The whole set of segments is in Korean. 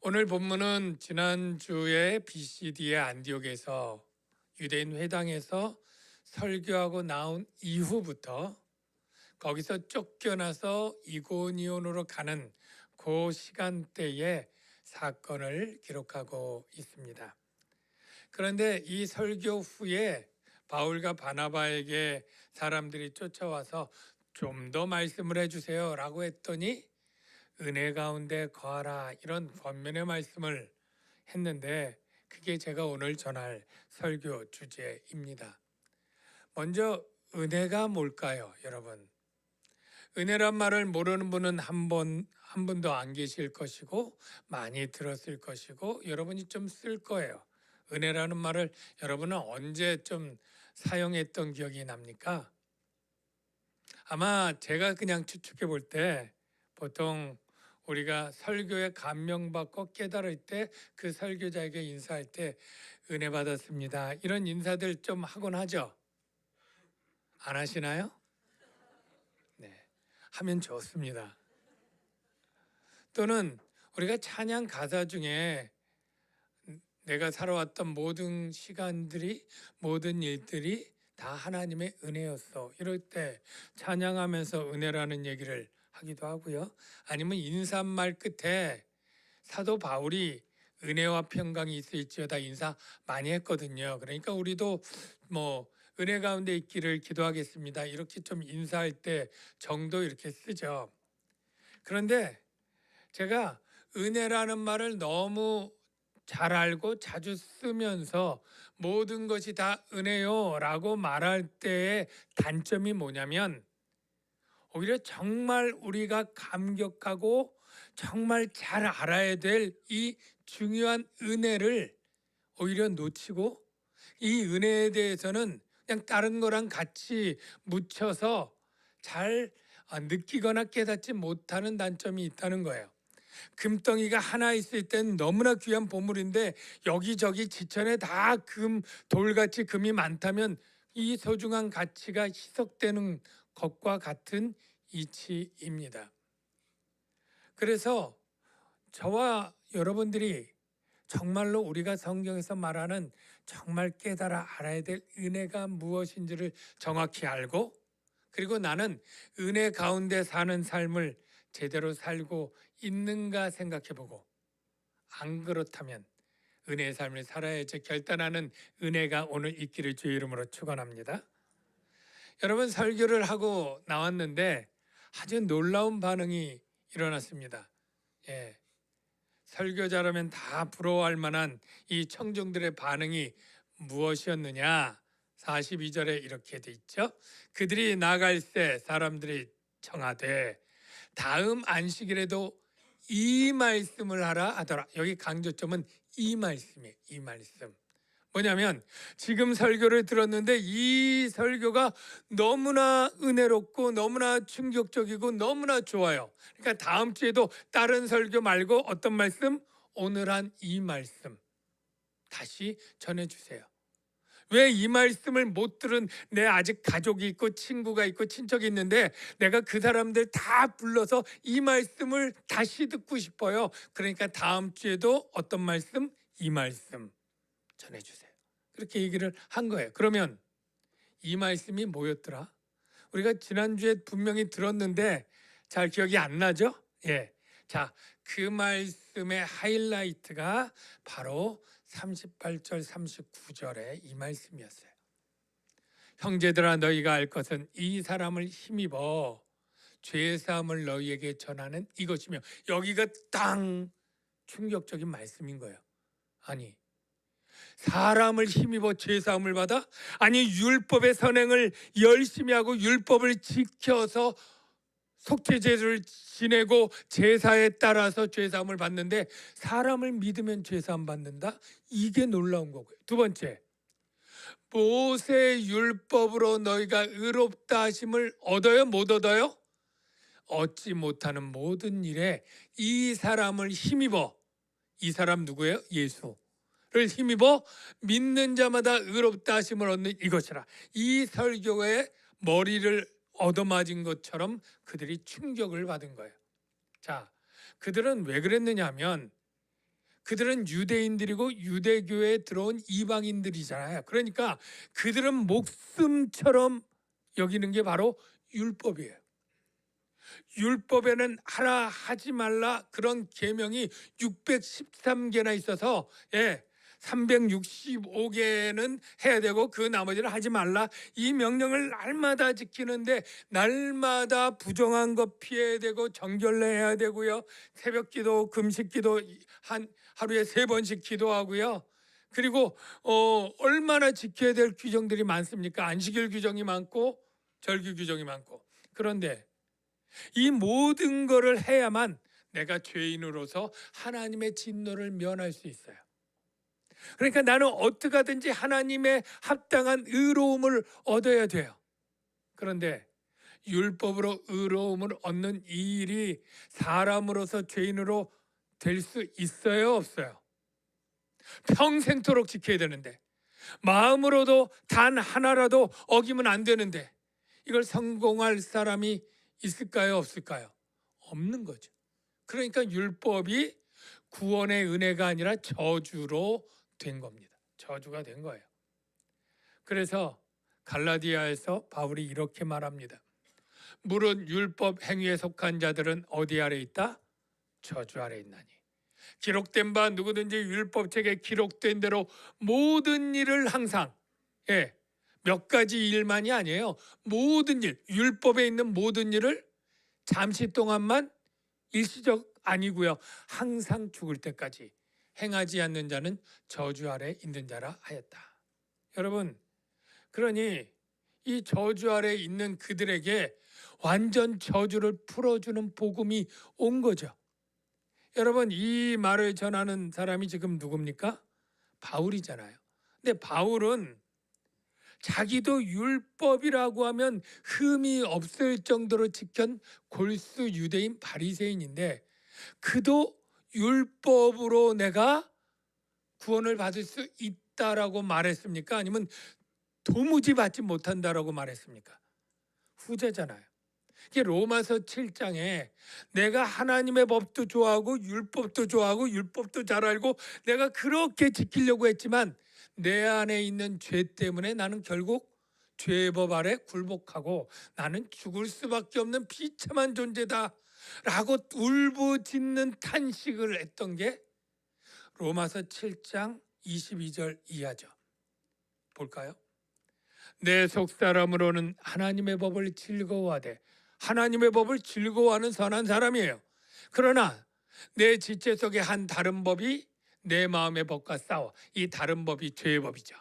오늘 본문은 지난주에 BCD의 안디옥에서 유대인 회당에서 설교하고 나온 이후부터 거기서 쫓겨나서 이고니온으로 가는 그 시간대의 사건을 기록하고 있습니다. 그런데 이 설교 후에 바울과 바나바에게 사람들이 쫓아와서 좀 더 말씀을 해주세요 라고 했더니 은혜 가운데 거하라 이런 권면의 말씀을 했는데 그게 제가 오늘 전할 설교 주제입니다. 먼저 은혜가 뭘까요, 여러분? 은혜란 말을 모르는 분은 한 번, 한 분도 안 계실 것이고, 많이 들었을 것이고, 여러분이 좀 쓸 거예요. 은혜라는 말을 여러분은 언제 좀 사용했던 기억이 납니까? 아마 제가 그냥 추측해 볼 때 보통 우리가 설교에 감명받고 깨달을 때 그 설교자에게 인사할 때 은혜 받았습니다. 이런 인사들 좀 하곤 하죠. 안 하시나요? 네. 하면 좋습니다. 또는 우리가 찬양 가사 중에 내가 살아왔던 모든 시간들이 모든 일들이 다 하나님의 은혜였어. 이럴 때 찬양하면서 은혜라는 얘기를 하기도 하고요. 아니면 인사말 끝에 사도 바울이 은혜와 평강이 있을지어다 인사 많이 했거든요. 그러니까 우리도 뭐 은혜 가운데 있기를 기도하겠습니다. 이렇게 좀 인사할 때 정도 이렇게 쓰죠. 그런데 제가 은혜라는 말을 너무 잘 알고 자주 쓰면서 모든 것이 다 은혜요 라고 말할 때의 단점이 뭐냐면 오히려 정말 우리가 감격하고 정말 잘 알아야 될 이 중요한 은혜를 오히려 놓치고 이 은혜에 대해서는 그냥 다른 거랑 같이 묻혀서 잘 아, 느끼거나 깨닫지 못하는 단점이 있다는 거예요. 금덩이가 하나 있을 땐 너무나 귀한 보물인데 여기저기 지천에 다 금 돌같이 금이 많다면 이 소중한 가치가 희석되는 것과 같은 이치입니다. 그래서 저와 여러분들이 정말로 우리가 성경에서 말하는 정말 깨달아 알아야 될 은혜가 무엇인지를 정확히 알고 그리고 나는 은혜 가운데 사는 삶을 제대로 살고 있는가 생각해 보고 안 그렇다면 은혜의 삶을 살아야지 결단하는 은혜가 오늘 있기를 주의 이름으로 축원합니다. 여러분 설교를 하고 나왔는데 아주 놀라운 반응이 일어났습니다. 예. 설교자라면 다 부러워할 만한 이 청중들의 반응이 무엇이었느냐? 42절에 이렇게 돼 있죠. 그들이 나갈 때 사람들이 청하되 다음 안식일에도 이 말씀을 하라 하더라. 여기 강조점은 이 말씀이에요. 이 말씀. 뭐냐면 지금 설교를 들었는데 이 설교가 너무나 은혜롭고 너무나 충격적이고 너무나 좋아요. 그러니까 다음 주에도 다른 설교 말고 어떤 말씀? 오늘 한 이 말씀 다시 전해 주세요. 왜 이 말씀을 못 들은 내 아직 가족이 있고 친구가 있고 친척이 있는데 내가 그 사람들 다 불러서 이 말씀을 다시 듣고 싶어요. 그러니까 다음 주에도 어떤 말씀? 이 말씀 전해 주세요. 그렇게 얘기를 한 거예요. 그러면 이 말씀이 뭐였더라? 우리가 지난주에 분명히 들었는데 잘 기억이 안 나죠? 예. 자, 그 말씀의 하이라이트가 바로 38절 39절의 이 말씀이었어요. 형제들아 너희가 알 것은 이 사람을 힘입어 죄 사함을 너희에게 전하는 이것이며 여기가 땅 충격적인 말씀인 거예요. 아니 사람을 힘입어 죄 사함을 받아 아니 율법의 선행을 열심히 하고 율법을 지켜서 속죄제를 지내고 제사에 따라서 죄사함을 받는데 사람을 믿으면 죄사함 받는다. 이게 놀라운 거고요. 두 번째, 모세 율법으로 너희가 의롭다 하심을 얻어요, 못 얻어요? 얻지 못하는 모든 일에 이 사람을 힘입어 이 사람 누구예요? 예수를 힘입어 믿는 자마다 의롭다 하심을 얻는 이것이라. 이 설교의 머리를 얻어맞은 것처럼 그들이 충격을 받은 거예요. 자, 그들은 왜 그랬느냐 하면 그들은 유대인들이고 유대교에 들어온 이방인들이잖아요. 그러니까 그들은 목숨처럼 여기는 게 바로 율법이에요. 율법에는 하라 하지 말라 그런 계명이 613개나 있어서 예. 365개는 해야 되고 그 나머지는 하지 말라. 이 명령을 날마다 지키는데 날마다 부정한 것 피해야 되고 정결례 해야 되고요. 새벽기도 금식기도 한 하루에 세 번씩 기도하고요. 그리고 어 얼마나 지켜야 될 규정들이 많습니까? 안식일 규정이 많고 절기 규정이 많고. 그런데 이 모든 거를 해야만 내가 죄인으로서 하나님의 진노를 면할 수 있어요. 그러니까 나는 어떻게 하든지 하나님의 합당한 의로움을 얻어야 돼요. 그런데 율법으로 의로움을 얻는 이 일이 사람으로서 죄인으로 될 수 있어요, 없어요? 평생토록 지켜야 되는데 마음으로도 단 하나라도 어기면 안 되는데 이걸 성공할 사람이 있을까요, 없을까요? 없는 거죠. 그러니까 율법이 구원의 은혜가 아니라 저주로 된 겁니다. 저주가 된 거예요. 그래서 갈라디아에서 바울이 이렇게 말합니다. 물은 율법 행위에 속한 자들은 어디 아래 있다? 저주 아래 있나니. 기록된 바 누구든지 율법책에 기록된 대로 모든 일을 항상 예, 몇 가지 일만이 아니에요. 모든 일, 율법에 있는 모든 일을 잠시 동안만 일시적 아니고요. 항상 죽을 때까지 행하지 않는 자는 저주 아래 있는 자라 하였다. 여러분, 그러니 이 저주 아래 있는 그들에게 완전 저주를 풀어주는 복음이 온 거죠. 여러분, 이 말을 전하는 사람이 지금 누굽니까? 바울이잖아요. 근데 바울은 자기도 율법이라고 하면 흠이 없을 정도로 지킨 골수 유대인 바리새인인데 그도 율법으로 내가 구원을 받을 수 있다라고 말했습니까? 아니면 도무지 받지 못한다라고 말했습니까? 후자잖아요. 이게 로마서 7장에 내가 하나님의 법도 좋아하고 율법도 좋아하고 율법도 잘 알고 내가 그렇게 지키려고 했지만 내 안에 있는 죄 때문에 나는 결국 죄의 법 아래 굴복하고 나는 죽을 수밖에 없는 비참한 존재다 라고 울부짖는 탄식을 했던 게 로마서 7장 22절 이하죠. 볼까요? 내 속사람으로는 하나님의 법을 즐거워하되 하나님의 법을 즐거워하는 선한 사람이에요. 그러나 내 지체 속에 한 다른 법이 내 마음의 법과 싸워. 이 다른 법이 죄의 법이죠.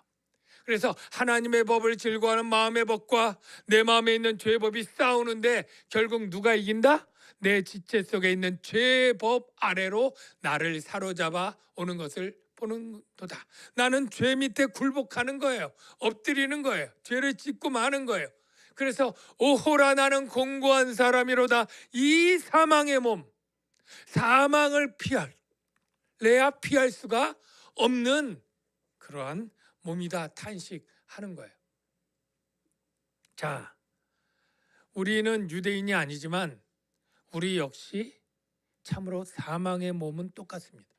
그래서 하나님의 법을 즐거워하는 마음의 법과 내 마음에 있는 죄의 법이 싸우는데 결국 누가 이긴다? 내 지체 속에 있는 죄의 법 아래로 나를 사로잡아 오는 것을 보는 도다. 나는 죄 밑에 굴복하는 거예요. 엎드리는 거예요. 죄를 짓고 마는 거예요. 그래서 오호라 나는 공고한 사람이로다. 이 사망의 몸, 사망을 피할 레야 피할 수가 없는 그러한 몸이다 탄식하는 거예요. 자, 우리는 유대인이 아니지만 우리 역시 참으로 사망의 몸은 똑같습니다.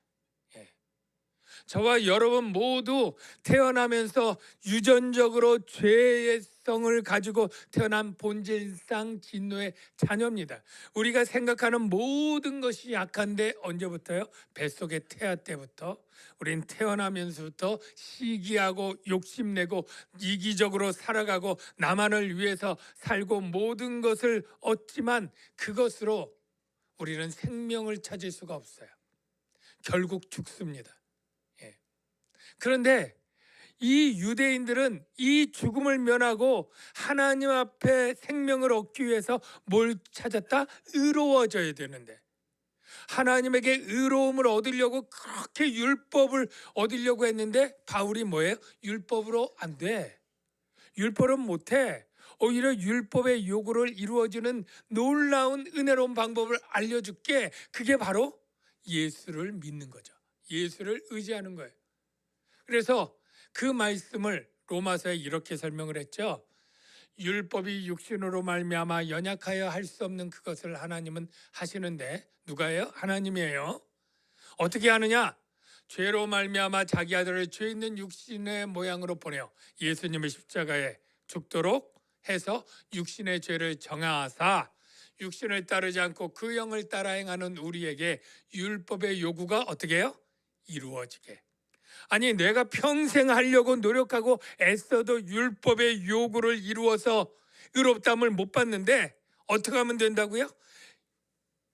예. 저와 여러분 모두 태어나면서 유전적으로 죄의 성을 가지고 태어난 본질상 진노의 자녀입니다. 우리가 생각하는 모든 것이 약한데 언제부터요? 뱃속의 태아 때부터 우린 태어나면서부터 시기하고 욕심내고 이기적으로 살아가고 나만을 위해서 살고 모든 것을 얻지만 그것으로 우리는 생명을 찾을 수가 없어요. 결국 죽습니다. 예. 그런데 이 유대인들은 이 죽음을 면하고 하나님 앞에 생명을 얻기 위해서 뭘 찾았다? 의로워져야 되는데 하나님에게 의로움을 얻으려고 그렇게 율법을 얻으려고 했는데 바울이 뭐예요? 율법으로 안 돼. 율법은 못 해. 오히려 율법의 요구를 이루어지는 놀라운 은혜로운 방법을 알려줄게. 그게 바로 예수를 믿는 거죠. 예수를 의지하는 거예요. 그래서 그 말씀을 로마서에 이렇게 설명을 했죠. 율법이 육신으로 말미암아 연약하여 할 수 없는 그것을 하나님은 하시는데 누가요? 하나님이에요. 어떻게 하느냐? 죄로 말미암아 자기 아들을 죄 있는 육신의 모양으로 보내어 예수님을 십자가에 죽도록 해서 육신의 죄를 정하사 육신을 따르지 않고 그 영을 따라 행하는 우리에게 율법의 요구가 어떻게 해요? 이루어지게. 아니 내가 평생 하려고 노력하고 애써도 율법의 요구를 이루어서 의롭담을 못 받는데 어떻게 하면 된다고요?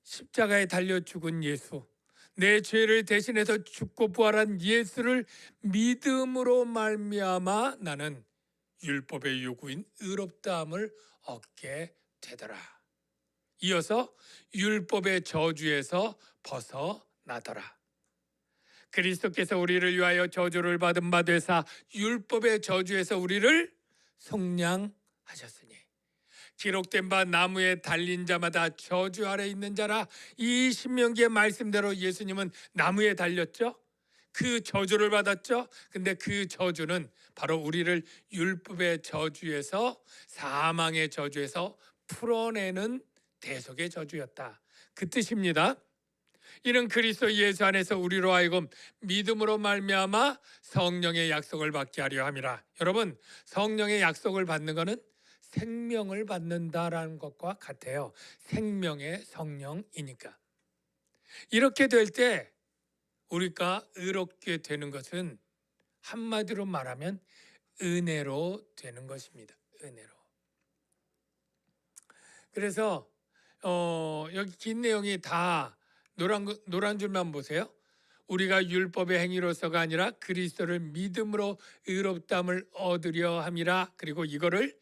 십자가에 달려 죽은 예수 내 죄를 대신해서 죽고 부활한 예수를 믿음으로 말미암아 나는 율법의 요구인 의롭다함을 얻게 되더라. 이어서 율법의 저주에서 벗어나더라. 그리스도께서 우리를 위하여 저주를 받은 바 되사 율법의 저주에서 우리를 속량하셨으니 기록된 바 나무에 달린 자마다 저주 아래 있는 자라 이 신명기의 말씀대로 예수님은 나무에 달렸죠. 그 저주를 받았죠. 근데 그 저주는 바로 우리를 율법의 저주에서 사망의 저주에서 풀어내는 대속의 저주였다. 그 뜻입니다. 이는 그리스도 예수 안에서 우리로 하여금 믿음으로 말미암아 성령의 약속을 받게 하려 함이라. 여러분, 성령의 약속을 받는 것은 생명을 받는다라는 것과 같아요. 생명의 성령이니까. 이렇게 될 때 우리가 의롭게 되는 것은 한마디로 말하면 은혜로 되는 것입니다. 은혜로. 그래서 어, 여기 긴 내용이 다 노란 거- 노란 줄만 보세요. 우리가 율법의 행위로서가 아니라 그리스도를 믿음으로 의롭담을 얻으려 함이라. 그리고 이거를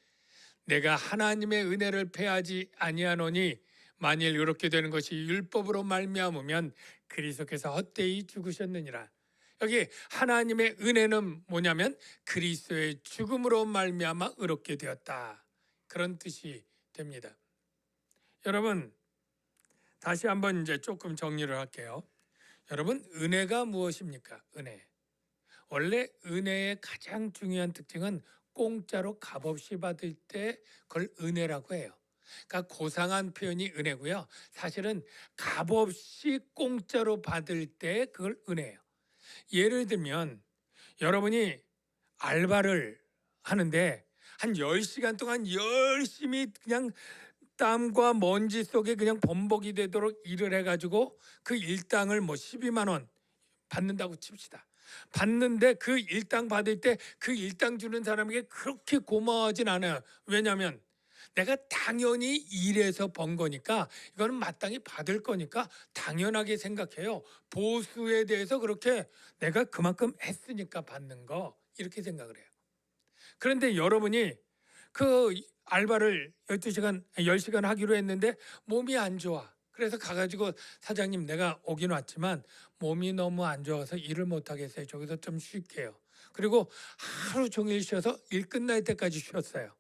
내가 하나님의 은혜를 패하지 아니하노니 만일 이렇게 되는 것이 율법으로 말미암으면 그리스도께서 헛되이 죽으셨느니라. 여기 하나님의 은혜는 뭐냐면 그리스도의 죽음으로 말미암아 의롭게 되었다. 그런 뜻이 됩니다. 여러분 다시 한번 이제 조금 정리를 할게요. 여러분 은혜가 무엇입니까? 은혜. 원래 은혜의 가장 중요한 특징은 공짜로 값없이 받을 때 그걸 은혜라고 해요. 그러니까 고상한 표현이 은혜고요. 사실은 값없이 공짜로 받을 때 그걸 은혜예요. 예를 들면 여러분이 알바를 하는데 한 10시간 동안 열심히 그냥 땀과 먼지 속에 그냥 범벅이 되도록 일을 해가지고 그 일당을 뭐 12만 원 받는다고 칩시다. 받는데 그 일당 받을 때 그 일당 주는 사람에게 그렇게 고마워하진 않아요. 왜냐하면 내가 당연히 일해서 번 거니까 이거는 마땅히 받을 거니까 당연하게 생각해요. 보수에 대해서 그렇게 내가 그만큼 했으니까 받는 거 이렇게 생각을 해요. 그런데 여러분이 그 알바를 12시간, 10시간 하기로 했는데 몸이 안 좋아. 그래서 가가지고 사장님 내가 오긴 왔지만 몸이 너무 안 좋아서 일을 못 하겠어요. 저기서 좀 쉴게요. 그리고 하루 종일 쉬어서 일 끝날 때까지 쉬었어요.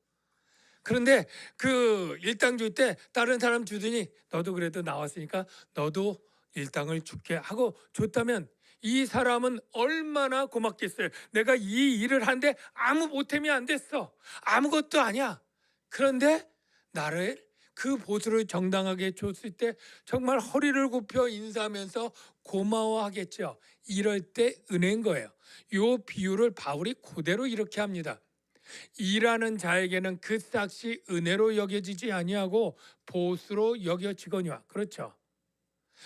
그런데 그 일당 줄 때 다른 사람 주더니 너도 그래도 나왔으니까 너도 일당을 줄게 하고 줬다면 이 사람은 얼마나 고맙겠어요. 내가 이 일을 하는데 아무 보탬이 안 됐어. 아무것도 아니야. 그런데 나를 그 보수를 정당하게 줬을 때 정말 허리를 굽혀 인사하면서 고마워하겠죠. 이럴 때 은혜인 거예요. 요 비유를 바울이 그대로 이렇게 합니다. 일하는 자에게는 그 싹이 은혜로 여겨지지 아니하고 보수로 여겨지거니와 그렇죠.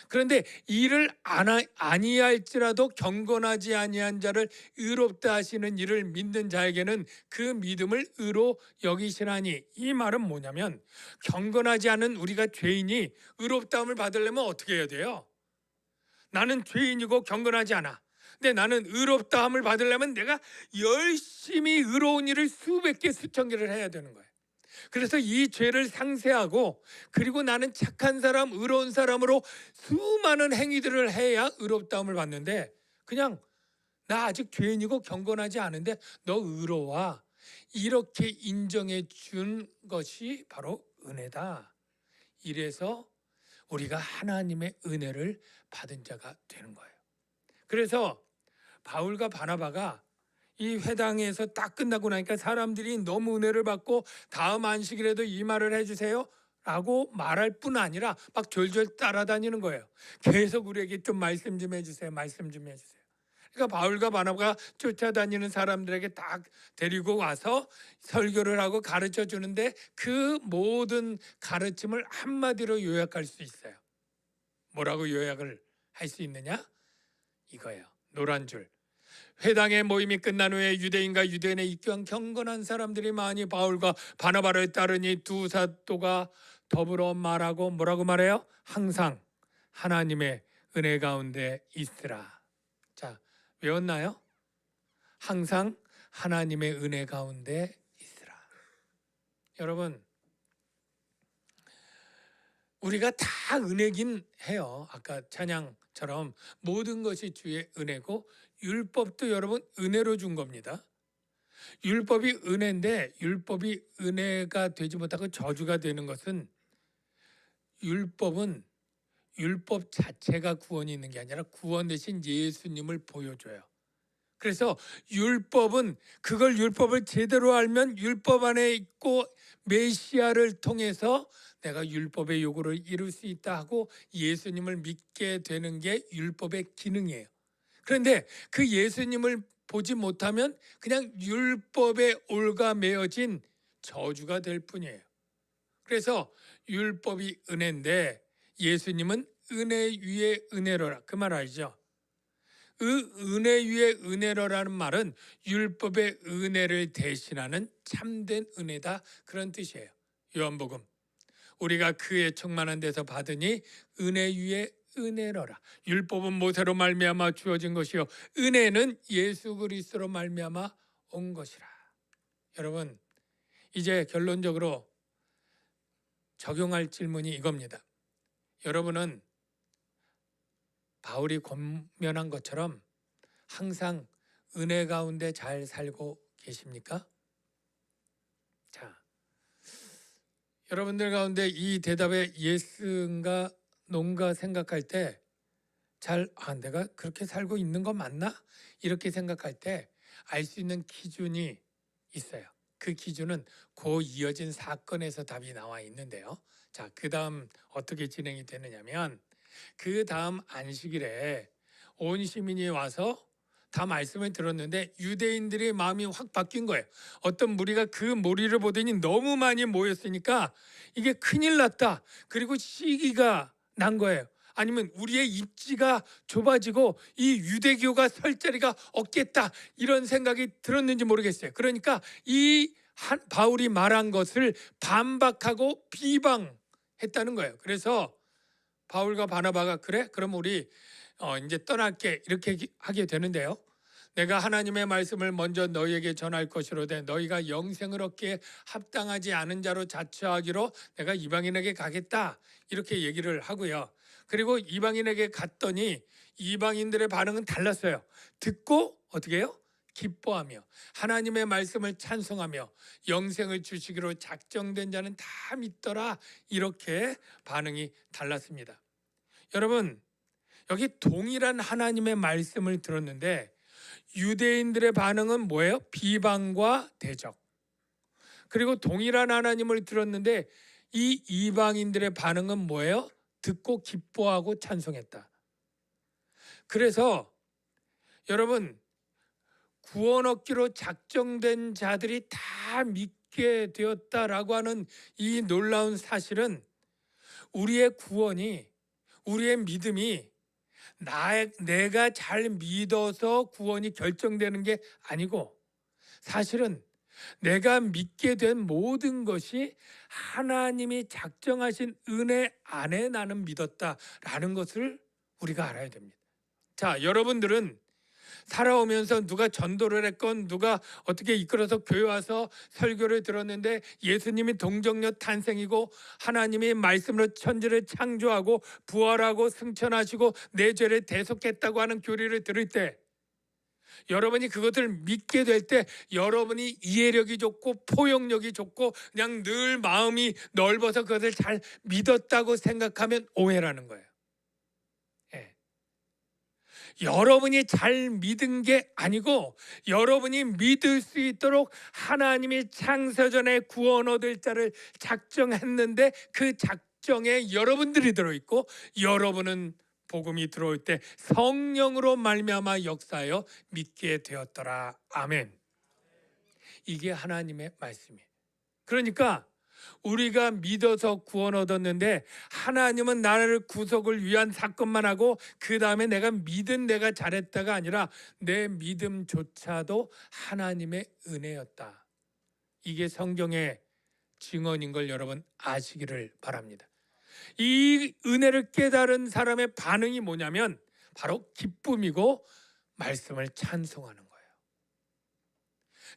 그런데 하- 아니할지라도 경건하지 아니한 자를 의롭다 하시는 일을 믿는 자에게는 그 믿음을 의로 여기시라니 이 말은 뭐냐면 경건하지 않은 우리가 죄인이 의롭다함을 받으려면 어떻게 해야 돼요? 나는 죄인이고 경건하지 않아. 근데 나는 의롭다함을 받으려면 내가 열심히 의로운 일을 수백 개 수천 개를 해야 되는 거예요. 그래서 이 죄를 상세하고 그리고 나는 착한 사람, 의로운 사람으로 수많은 행위들을 해야 의롭다함을 받는데 그냥 나 아직 죄인이고 경건하지 않은데 너 의로워. 이렇게 인정해 준 것이 바로 은혜다. 이래서 우리가 하나님의 은혜를 받은 자가 되는 거예요. 그래서 바울과 바나바가 이 회당에서 딱 끝나고 나니까 사람들이 너무 은혜를 받고 다음 안식일에도 이 말을 해주세요. 라고 말할 뿐 아니라 막 졸졸 따라다니는 거예요. 계속 우리에게 좀 말씀 좀 해주세요. 말씀 좀 해주세요. 그러니까 바울과 바나바가 쫓아다니는 사람들에게 딱 데리고 와서 설교를 하고 가르쳐 주는데 그 모든 가르침을 한마디로 요약할 수 있어요. 뭐라고 요약을 할 수 있느냐? 이거예요. 노란 줄. 회당의 모임이 끝난 후에 유대인과 유대인에 입교한 경건한 사람들이 많이 바울과 바나바를 따르니 두 사도가 더불어 말하고 뭐라고 말해요? 항상 하나님의 은혜 가운데 있으라. 자, 외웠나요? 항상 하나님의 은혜 가운데 있으라. 여러분, 우리가 다 은혜긴 해요. 아까 찬양처럼 모든 것이 주의 은혜고 율법도 여러분 은혜로 준 겁니다. 율법이 은혜인데 율법이 은혜가 되지 못하고 저주가 되는 것은 율법은 율법 자체가 구원이 있는 게 아니라 구원 대신 예수님을 보여줘요. 그래서 율법은 그걸 율법을 제대로 알면 율법 안에 있고 메시아를 통해서 내가 율법의 요구를 이룰 수 있다 하고 예수님을 믿게 되는 게 율법의 기능이에요. 그런데 그 예수님을 보지 못하면 그냥 율법에 올가매어진 저주가 될 뿐이에요. 그래서 율법이 은혜인데 예수님은 은혜 위에 은혜로라 그 말 알죠? 그 은혜 위에 은혜로라는 말은 율법의 은혜를 대신하는 참된 은혜다 그런 뜻이에요. 요한복음 우리가 그의 충만한 데서 받으니 은혜 위에 은혜로라. 율법은 모세로 말미암아 주어진 것이요 은혜는 예수 그리스도로 말미암아 온 것이라. 여러분 이제 결론적으로 적용할 질문이 이겁니다. 여러분은 바울이 권면한 것처럼 항상 은혜 가운데 잘 살고 계십니까? 자, 여러분들 가운데 이 대답에 예스인가 노인가 생각할 때 잘, 아, 내가 그렇게 살고 있는 거 맞나? 이렇게 생각할 때 알 수 있는 기준이 있어요. 그 기준은 그 이어진 사건에서 답이 나와 있는데요. 자, 그 다음 어떻게 진행이 되느냐면 그 다음 안식일에 온 시민이 와서 다 말씀을 들었는데 유대인들의 마음이 확 바뀐 거예요. 어떤 무리가 그 무리를 보더니 너무 많이 모였으니까 이게 큰일 났다. 그리고 시기가 난 거예요. 아니면 우리의 입지가 좁아지고 이 유대교가 설 자리가 없겠다 이런 생각이 들었는지 모르겠어요. 그러니까 이 한, 바울이 말한 것을 반박하고 비방했다는 거예요. 그래서 바울과 바나바가 그래? 그럼 우리 어, 이제 떠날게 이렇게 하게 되는데요. 내가 하나님의 말씀을 먼저 너희에게 전할 것이로되 너희가 영생을 얻기에 합당하지 않은 자로 자처하기로 내가 이방인에게 가겠다 이렇게 얘기를 하고요. 그리고 이방인에게 갔더니 이방인들의 반응은 달랐어요. 듣고 어떻게 해요? 기뻐하며 하나님의 말씀을 찬송하며 영생을 주시기로 작정된 자는 다 믿더라 이렇게 반응이 달랐습니다. 여러분 여기 동일한 하나님의 말씀을 들었는데 유대인들의 반응은 뭐예요? 비방과 대적. 그리고 동일한 하나님을 들었는데 이 이방인들의 반응은 뭐예요? 듣고 기뻐하고 찬송했다. 그래서 여러분 구원 얻기로 작정된 자들이 다 믿게 되었다라고 하는 이 놀라운 사실은 우리의 구원이 우리의 믿음이 나 내가 잘 믿어서 구원이 결정되는 게 아니고 사실은 내가 믿게 된 모든 것이 하나님이 작정하신 은혜 안에 나는 믿었다라는 것을 우리가 알아야 됩니다. 자, 여러분들은 살아오면서 누가 전도를 했건 누가 어떻게 이끌어서 교회 와서 설교를 들었는데 예수님이 동정녀 탄생이고 하나님이 말씀으로 천지를 창조하고 부활하고 승천하시고 내 죄를 대속했다고 하는 교리를 들을 때 여러분이 그것을 믿게 될 때 여러분이 이해력이 좋고 포용력이 좋고 그냥 늘 마음이 넓어서 그것을 잘 믿었다고 생각하면 오해라는 거예요. 예. 여러분이 잘 믿은 게 아니고 여러분이 믿을 수 있도록 하나님이 창세전에 구원 얻을 자를 작정했는데 그 작정에 여러분들이 들어있고 여러분은 복음이 들어올 때 성령으로 말미암아 역사하여 믿게 되었더라. 아멘. 이게 하나님의 말씀이에요. 그러니까 우리가 믿어서 구원 얻었는데 하나님은 나를 구속을 위한 사건만 하고 그 다음에 내가 믿은 내가 잘했다가 아니라 내 믿음조차도 하나님의 은혜였다. 이게 성경의 증언인 걸 여러분 아시기를 바랍니다. 이 은혜를 깨달은 사람의 반응이 뭐냐면 바로 기쁨이고 말씀을 찬송하는.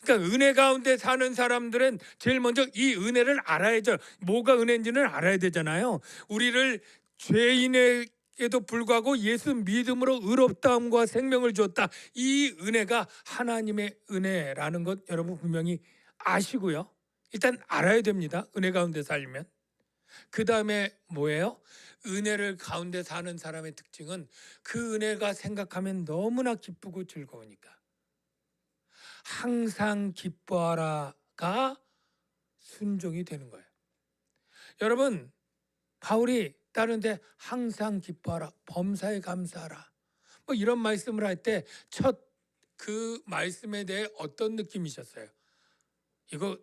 그러니까 은혜 가운데 사는 사람들은 제일 먼저 이 은혜를 알아야죠. 뭐가 은혜인지는 알아야 되잖아요. 우리를 죄인에게도 불구하고 예수 믿음으로 의롭다함과 생명을 주었다. 이 은혜가 하나님의 은혜라는 것 여러분 분명히 아시고요. 일단 알아야 됩니다. 은혜 가운데 살면. 그 다음에 뭐예요? 은혜를 가운데 사는 사람의 특징은 그 은혜가 생각하면 너무나 기쁘고 즐거우니까. 항상 기뻐하라가 순종이 되는 거예요. 여러분, 바울이 다른데 항상 기뻐하라, 범사에 감사하라. 뭐 이런 말씀을 할 때 첫 그 말씀에 대해 어떤 느낌이셨어요? 이거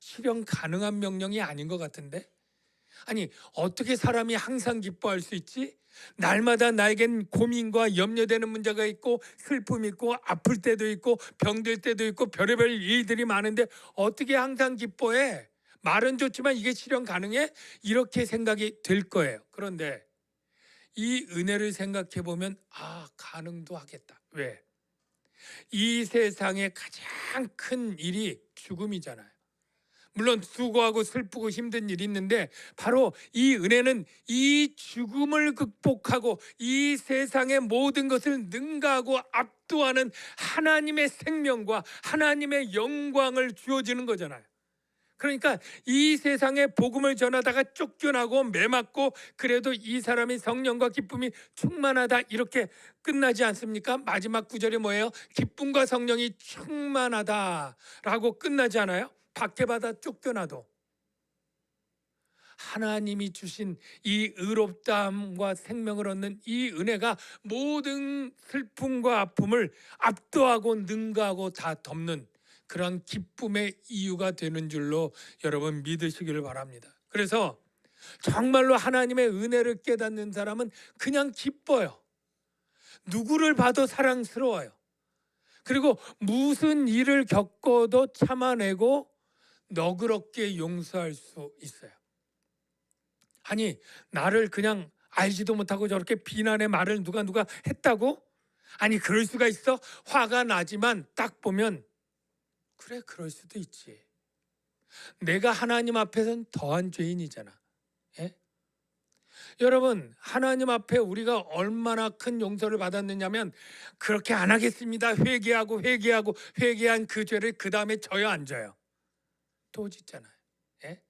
실현 가능한 명령이 아닌 것 같은데? 아니, 어떻게 사람이 항상 기뻐할 수 있지? 날마다 나에겐 고민과 염려되는 문제가 있고 슬픔이 있고 아플 때도 있고 병들 때도 있고 별의별 일들이 많은데 어떻게 항상 기뻐해? 말은 좋지만 이게 실현 가능해? 이렇게 생각이 될 거예요. 그런데 이 은혜를 생각해 보면 아 가능도 하겠다. 왜? 이 세상의 가장 큰 일이 죽음이잖아요. 물론 수고하고 슬프고 힘든 일이 있는데 바로 이 은혜는 이 죽음을 극복하고 이 세상의 모든 것을 능가하고 압도하는 하나님의 생명과 하나님의 영광을 주어지는 거잖아요. 그러니까 이 세상에 복음을 전하다가 쫓겨나고 매맞고 그래도 이 사람이 성령과 기쁨이 충만하다 이렇게 끝나지 않습니까? 마지막 구절이 뭐예요? 기쁨과 성령이 충만하다라고 끝나지 않아요? 박해받아 쫓겨나도 하나님이 주신 이 의롭다함과 생명을 얻는 이 은혜가 모든 슬픔과 아픔을 압도하고 능가하고 다 덮는 그런 기쁨의 이유가 되는 줄로 여러분 믿으시기를 바랍니다. 그래서 정말로 하나님의 은혜를 깨닫는 사람은 그냥 기뻐요. 누구를 봐도 사랑스러워요. 그리고 무슨 일을 겪어도 참아내고 너그럽게 용서할 수 있어요. 아니, 나를 그냥 알지도 못하고 저렇게 비난의 말을 누가 누가 했다고? 아니, 그럴 수가 있어? 화가 나지만 딱 보면 그래, 그럴 수도 있지. 내가 하나님 앞에서는 더한 죄인이잖아. 예? 여러분, 하나님 앞에 우리가 얼마나 큰 용서를 받았느냐면 그렇게 안 하겠습니다. 회개하고 회개하고 회개한 그 죄를 그 다음에 져요, 안 져요? 또 짓잖아요. 예?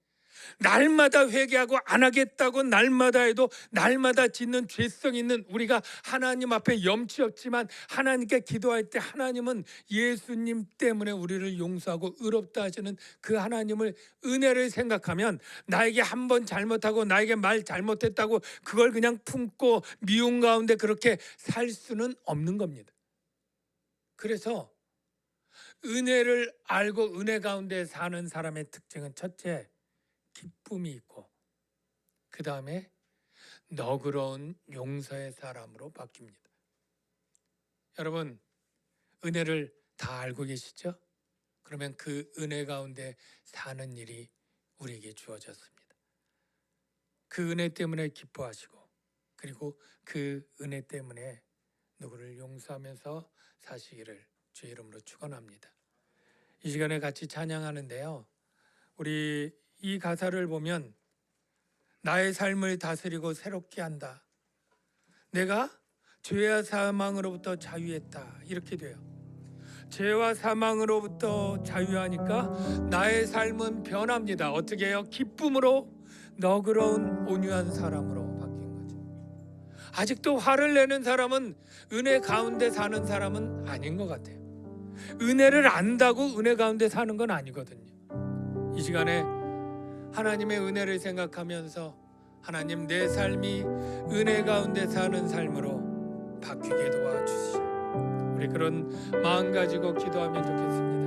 날마다 회개하고 안 하겠다고 날마다 해도 날마다 짓는 죄성 있는 우리가 하나님 앞에 염치 없지만 하나님께 기도할 때 하나님은 예수님 때문에 우리를 용서하고 의롭다 하시는 그 하나님을 은혜를 생각하면 나에게 한 번 잘못하고 나에게 말 잘못했다고 그걸 그냥 품고 미움 가운데 그렇게 살 수는 없는 겁니다. 그래서 은혜를 알고 은혜 가운데 사는 사람의 특징은 첫째 기쁨이 있고 그 다음에 너그러운 용서의 사람으로 바뀝니다. 여러분 은혜를 다 알고 계시죠? 그러면 그 은혜 가운데 사는 일이 우리에게 주어졌습니다. 그 은혜 때문에 기뻐하시고 그리고 그 은혜 때문에 누구를 용서하면서 사시기를 주 이름으로 축원합니다. 이 시간에 같이 찬양하는데요. 우리 이 가사를 보면 나의 삶을 다스리고 새롭게 한다. 내가 죄와 사망으로부터 자유했다. 이렇게 돼요. 죄와 사망으로부터 자유하니까 나의 삶은 변합니다. 어떻게 해요? 기쁨으로 너그러운 온유한 사람으로 바뀐 거죠. 아직도 화를 내는 사람은 은혜 가운데 사는 사람은 아닌 것 같아요. 은혜를 안다고 은혜 가운데 사는 건 아니거든요. 이 시간에 하나님의 은혜를 생각하면서 하나님 내 삶이 은혜 가운데 사는 삶으로 바뀌게 도와주시. 우리 그런 마음 가지고 기도하면 좋겠습니다.